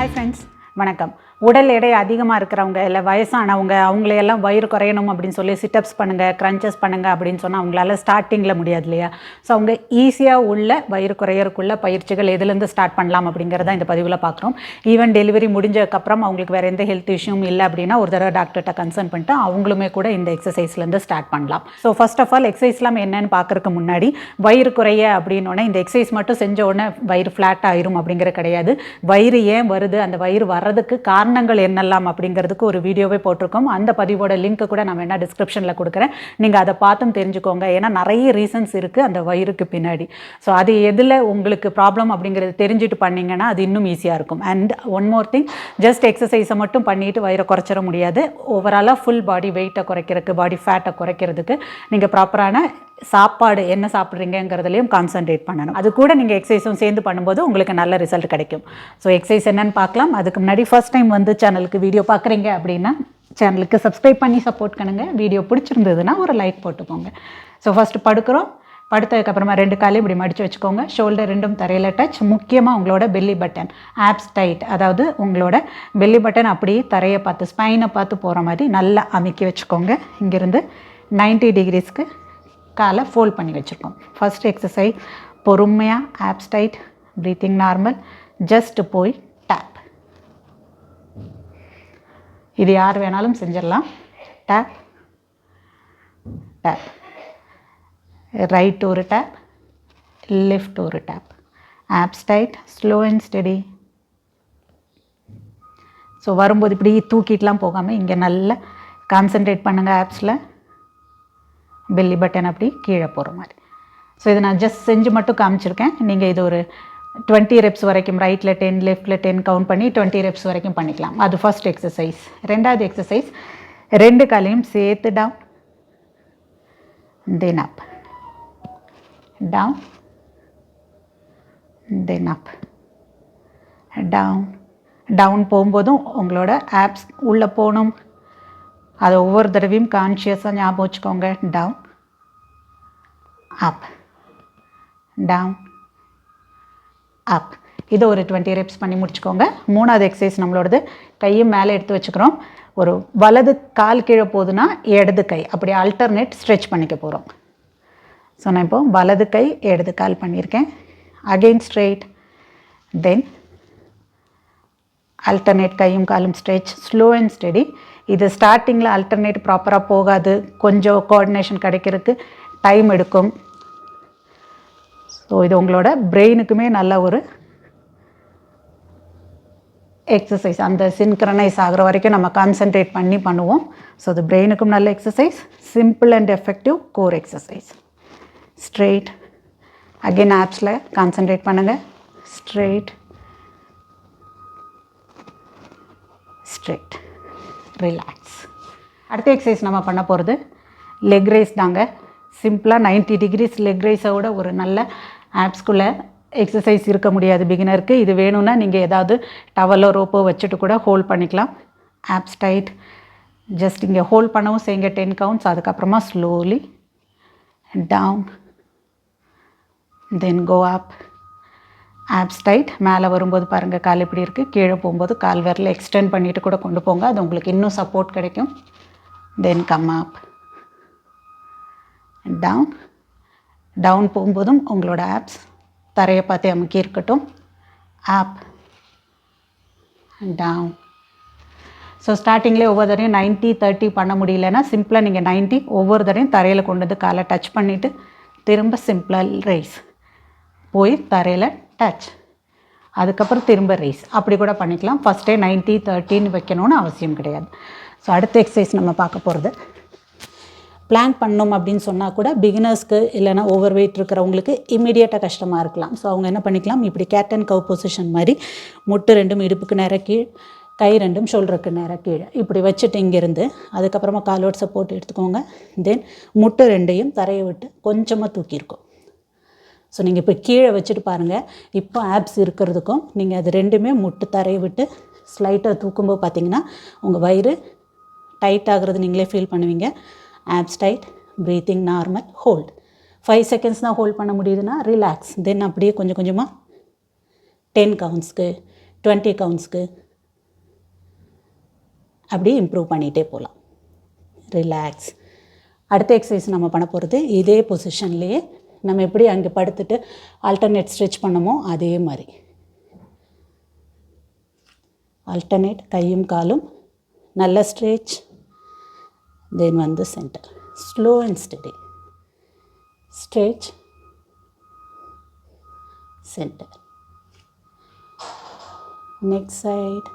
Hi friends. வணக்கம். உடல் எடை அதிகமாக இருக்கிறவங்க இல்லை வயசானவங்க அவங்களையெல்லாம் வயிறு குறையணும் அப்படின்னு சொல்லி சிட்டப்ஸ் பண்ணுங்கள் க்ரன்ச்சஸ் பண்ணுங்கள் அப்படின்னு சொன்னால் அவங்களால ஸ்டார்டிங்கில் முடியாது இல்லையா? ஸோ அவங்க ஈஸியாக உள்ள வயிறு குறையறக்குள்ள பயிற்சிகள் எதுலேருந்து ஸ்டார்ட் பண்ணலாம் அப்படிங்கிறத இந்த பதிவில் பார்க்குறோம். ஈவன் டெலிவரி முடிஞ்சதுக்கப்புறம் அவங்களுக்கு வேறு எந்த ஹெல்த் இஷ்யூவும் இல்லை அப்படின்னா ஒரு தடவை டாக்டர்கிட்ட கன்சல்ட் பண்ணிட்டு அவங்களுமே கூட இந்த எக்ஸசைஸ்லேருந்து ஸ்டார்ட் பண்ணலாம். ஸோ ஃபர்ஸ்ட் ஆஃப் ஆல் எக்ஸசைஸ்லாம் என்னன்னு பார்க்கறதுக்கு முன்னாடி வயிறு குறைய அப்படின்னோடனே இந்த எக்ஸசைஸ் மட்டும் செஞ்ச உடனே வயிறு ஃப்ளாட் ஆயிரும் அப்படிங்கிற கிடையாது. வயிறு ஏன் வருது? அந்த வயிறு வர்றதுக்கு காரணங்கள் என்னெல்லாம் அப்படிங்கிறதுக்கு ஒரு வீடியோவே போட்டிருக்கோம். அந்த பதிவோட லிங்க்கு கூட நான் என்ன டிஸ்கிரிப்ஷனில் கொடுக்குறேன். நீங்கள் அதை பார்த்தும் தெரிஞ்சுக்கோங்க. ஏன்னா நிறைய ரீசன்ஸ் இருக்குது அந்த வயிறுக்கு பின்னாடி. ஸோ அது எதில் உங்களுக்கு ப்ராப்ளம் அப்படிங்கிறது தெரிஞ்சுட்டு பண்ணிங்கன்னா அது இன்னும் ஈஸியாக இருக்கும். And one more thing just எக்ஸசைஸை மட்டும் பண்ணிட்டு வயிறை குறைச்சிட முடியாது. ஓவராலாக ஃபுல் பாடி வெயிட்டை குறைக்கிறதுக்கு பாடி ஃபேட்டை குறைக்கிறதுக்கு நீங்கள் ப்ராப்பரான சாப்பாடு என்ன சாப்பிட்றீங்கிறதுலையும் கான்சன்ட்ரேட் பண்ணணும். அது கூட நீங்கள் எக்ஸசைஸும் சேர்ந்து பண்ணும்போது உங்களுக்கு நல்ல ரிசல்ட் கிடைக்கும். ஸோ எக்ஸசைஸ் என்னன்னு பார்க்கலாம். அதுக்கு முன்னாடி ஃபர்ஸ்ட் டைம் வந்து சேனலுக்கு வீடியோ பார்க்குறீங்க அப்படின்னா சேனலுக்கு சப்ஸ்கிரைப் பண்ணி சப்போர்ட் பண்ணுங்க. வீடியோ பிடிச்சிருந்ததுன்னா ஒரு லைக் போட்டுக்கோங்க ஸோ ஃபஸ்ட்டு படுக்கிறோம். படுத்ததுக்கப்புறமா ரெண்டு காலையும் இப்படி மடித்து வச்சுக்கோங்க. ஷோல்டர் ரெண்டும் தரையில் டச் முக்கியமாக உங்களோட பெல்லி பட்டன் ஆப்ஸ் டைட் அதாவது உங்களோட பெல்லி பட்டன் அப்படியே தரையை பார்த்து ஸ்பைனை பார்த்து போகிற மாதிரி நல்லா அமைக்கி வச்சுக்கோங்க. இங்கேருந்து 90 டிகிரிஸ்க்கு காலை ஃபோல்ட் பண்ணி வச்சுருக்கோம். ஃபஸ்ட் எக்ஸசைஸ் பொறுமையாக abs tight breathing normal just போய் டேப் இது யார் வேணாலும் செஞ்சிடலாம். டேப் டேப் ரைட் ஒரு டேப் லெஃப்ட் ஒரு tap abs tight slow and steady so வரும்போது இப்படி தூக்கிட்டுலாம் போகாமல் இங்கே நல்லா கான்சென்ட்ரேட் பண்ணுங்கள் ஆப்ஸில் பெல்லி பட்டன் அப்படி கீழே போகிற மாதிரி. ஸோ இதை நான் ஜஸ்ட் செஞ்சு மட்டும் காமிச்சிருக்கேன். நீங்கள் இது ஒரு டுவெண்ட்டி ரெப்ஸ் வரைக்கும் ரைட்டில் டென் லெஃப்ட்டில் டென் கவுண்ட் பண்ணி டுவெண்ட்டி ரெப்ஸ் வரைக்கும் பண்ணிக்கலாம். அது ஃபர்ஸ்ட் எக்ஸசைஸ் ரெண்டாவது எக்ஸசைஸ் ரெண்டு காலையும் சேர்த்து down then up down then up down down போகும்போதும் உங்களோட ஆப்ஸ் உள்ளே போகணும். அதை ஒவ்வொரு தடவையும் கான்ஷியஸாக ஞாபகம் வச்சுக்கோங்க. டவுன் அப் டவுன் அப் இதை ஒரு டுவெண்ட்டி ரெப்ஸ் பண்ணி முடிச்சுக்கோங்க. மூணாவது எக்ஸசைஸ் நம்மளோடது. கையும் மேலே எடுத்து வச்சுக்கிறோம். ஒரு வலது கால் கீழே போகுதுன்னா இடது கை. அப்படி அல்டர்னேட் ஸ்ட்ரெச் பண்ணிக்க போகிறோம் ஸோ நான் இப்போ வலது கை இடது கால் பண்ணியிருக்கேன். அகெயின் ஸ்ட்ரெயிட் தென் அல்டர்னேட் கையும் காலும் ஸ்ட்ரெச் ஸ்லோ அண்ட் ஸ்டெடி இது ஸ்டார்டிங்கில் அல்டர்னேட் ப்ராப்பராக போகாது. கொஞ்சம் கோஆர்டினேஷன் கிடைக்கிறதுக்கு டைம் எடுக்கும். ஸோ இது உங்களோட பிரெயினுக்குமே நல்ல ஒரு எக்ஸசைஸ் அந்த சின்க்ரனைஸ் ஆகிற வரைக்கும் நம்ம கான்சென்ட்ரேட் பண்ணி பண்ணுவோம். ஸோ அது பிரெயினுக்கும் நல்ல exercise simple and effective core exercise straight again ஆப்ஸில் concentrate பண்ணுங்கள் ஸ்ட்ரெயிட் ஸ்ட்ரெயிட் ரிலாக்ஸ் அடுத்த எக்ஸசைஸ் நம்ம பண்ண போகிறது லெக் ரைஸ் தாங்க. சிம்பிளாக 90 டிகிரிஸ் லெக் ரைஸை விட ஒரு நல்ல ஆப்ஸ்குள்ளே எக்ஸசைஸ் இருக்க முடியாது பிகினருக்கு இது வேணும்னா நீங்கள் ஏதாவது டவலோ ரோப்போ வச்சுட்டு கூட ஹோல்ட் பண்ணிக்கலாம். ஆப்ஸ் டைட் ஜஸ்ட் இங்கே ஹோல்ட் பண்ணவும் செய்யுங்க. டென் கவுண்ட்ஸ் அதுக்கப்புறமா slowly down then go up abs tight மேலே வரும்போது பாருங்கள் கால் இப்படி இருக்குது கீழே போகும்போது கால் விரல எக்ஸ்டெண்ட் பண்ணிவிட்டு கூட கொண்டு போங்க. அது உங்களுக்கு இன்னும் சப்போர்ட் கிடைக்கும். Then come up down down போகும்போதும் உங்களோட ஆப்ஸ் தரையை பார்த்து அமுக்கி இருக்கட்டும். ஆப் டவுன் ஸோ ஸ்டார்டிங்லேயே ஒவ்வொரு தடவையும் நைன்ட்டி தேர்ட்டி பண்ண முடியலன்னா சிம்பிளாக நீங்கள் 90 ஒவ்வொரு தடவையும் தரையில் கொண்டு வந்து காலை டச் பண்ணிவிட்டு திரும்ப சிம்பிளாக ரைஸ் போய் தரையில் டச் அதுக்கப்புறம் திரும்ப ரைஸ் அப்படி கூட பண்ணிக்கலாம். ஃபஸ்ட்டே 90 தேர்ட்டின்னு வைக்கணும்னு அவசியம் கிடையாது. ஸோ அடுத்த எக்ஸசைஸ் நம்ம பார்க்க போகிறது பிளான் பண்ணோம் அப்படின்னு சொன்னால் கூட பிகினர்ஸ்க்கு இல்லைனா ஓவர் வெயிட் இருக்கிறவங்களுக்கு இமீடியட்டாக கஷ்டமாக இருக்கலாம். ஸோ அவங்க என்ன பண்ணிக்கலாம்? இப்படி கேட் அண்ட் கவ் பொசிஷன் மாதிரி முட்டு ரெண்டும் இடுப்புக்கு நேராக கீழ் கை ரெண்டும் ஷோல்டருக்கு நேராக கீழே இப்படி வச்சுட்டு இங்கேருந்து அதுக்கப்புறமா காலோட சப்போர்ட் எடுத்துக்கோங்க. தென் முட்டு ரெண்டையும் தரையை விட்டு கொஞ்சமாக தூக்கியிருக்கோம் ஸோ நீங்கள் இப்போ கீழே வச்சுட்டு பாருங்கள் இப்போ ஆப்ஸ் இருக்கிறதுக்கும் நீங்கள் அது ரெண்டுமே முட்டு தரையை விட்டு ஸ்லைட்டாக தூக்கும்போது பார்த்தீங்கன்னா உங்கள் வயிறு டைட் ஆகுறது நீங்களே ஃபீல் பண்ணுவீங்க. Abs tight breathing normal hold five seconds தான் ஹோல்ட் பண்ண முடியுதுன்னா ரிலாக்ஸ் தென் அப்படியே கொஞ்சம் கொஞ்சமாக டென் கவுண்ட்ஸ்க்கு டுவெண்ட்டி கவுண்ட்ஸ்க்கு அப்படியே இம்ப்ரூவ் பண்ணிகிட்டே போகலாம். ரிலாக்ஸ் அடுத்த எக்ஸசைஸ் நம்ம பண்ண போகிறது இதே பொசிஷன்லேயே நம்ம எப்படி அங்கே படுத்துட்டு ஆல்டர்னேட் ஸ்ட்ரெச் பண்ணமோ அதே மாதிரி. ஆல்டர்னேட் கையும் காலும் நல்ல ஸ்ட்ரெச் தென் வந்து centre slow and steady stretch centre next side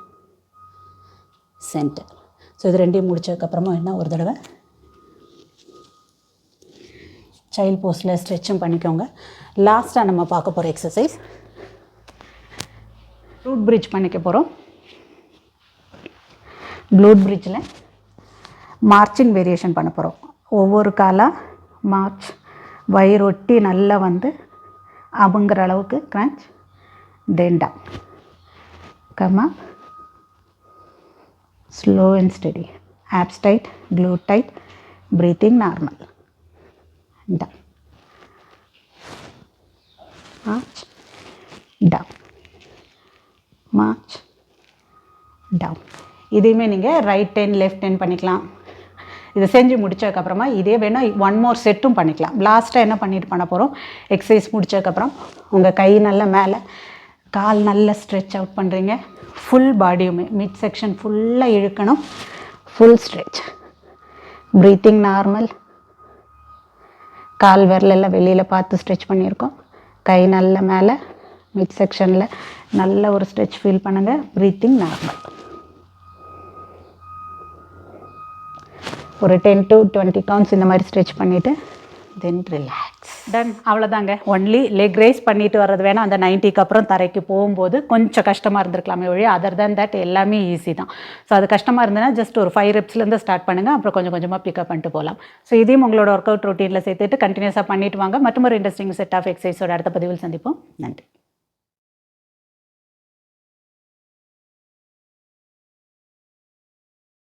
centre so இது ரெண்டையும் முடிச்சதுக்கப்புறமா என்ன? ஒரு தடவை சைல்ட் போஸ்டில் ஸ்ட்ரெச்சும் பண்ணிக்கோங்க. லாஸ்ட்டாக நம்ம பார்க்க போகிற எக்ஸசைஸ் ரூட் பிரிட்ஜ் பண்ணிக்க போகிறோம் ப்ளூட் பிரிட்ஜில் மார்ச்சிங் வேரியேஷன் பண்ண போகிறோம் ஒவ்வொரு காலாக மார்ச் வயிறொட்டி நல்லா வந்து அமுங்கிற அளவுக்கு crunch then down comma slow and steady. Abs tight tight, glute tight, breathing normal. March down down. இதையுமே நீங்கள் ரைட் டென் லெஃப்ட் டென் பண்ணிக்கலாம் இதை செஞ்சு முடிச்சதுக்கப்புறமா இதே வேணால் ஒன் மோர் செட்டும் பண்ணிக்கலாம். லாஸ்ட்டாக என்ன பண்ணிட்டு பண்ண போகிறோம் எக்ஸசைஸ் முடிச்சதுக்கப்புறம் உங்கள் கை நல்லா மேலே கால் நல்லா ஸ்ட்ரெச் அவுட் பண்ணுறீங்க ஃபுல் பாடியுமே மிட் செக்ஷன் ஃபுல்லாக இழுக்கணும். ஃபுல் ஸ்ட்ரெச் ப்ரீத்திங் நார்மல் கால் விரலெல்லாம் வெளியில் பார்த்து ஸ்ட்ரெச் பண்ணியிருக்கோம். கை நல்ல மேலே மிட் செக்ஷனில் நல்ல ஒரு ஸ்ட்ரெச் ஃபீல் பண்ணுங்கள் ப்ரீத்திங் நார்மல் ஒரு டென் டு டுவெண்ட்டி கவுண்ட்ஸ் இந்த மாதிரி ஸ்ட்ரெச் பண்ணிவிட்டு தென் ரிலாக்ஸ் டன் அவ்வளோதாங்க ஒன்லி லெக் ரைஸ் பண்ணிட்டு வர்றது வேணால் அந்த நைன்ட்டிக்கு அப்புறம் தரைக்கு போகும்போது கொஞ்சம் கஷ்டமாக இருந்திருக்கலாமே ஒழிய அதர் தேன் தட் எல்லாமே ஈஸி தான். ஸோ அது கஷ்டமாக இருந்ததுன்னா ஜஸ்ட் ஒரு ஃபைவ் ரெப்ஸ்லேருந்து ஸ்டார்ட் பண்ணுங்கள் அப்புறம் கொஞ்சம் கொஞ்சமாக பிக்கப் பண்ணிட்டு போகலாம். ஸோ இதையும் உங்களோட ஒர்க் அவுட் ரொட்டீனில் சேர்த்துட்டு கண்டினியூஸாக பண்ணிட்டு வாங்க. மற்றும் ஒரு இன்ட்ரெஸ்டிங் செட் ஆஃப் எக்ஸசைஸோட அடுத்த பதிவில் சந்திப்போம். நன்றி.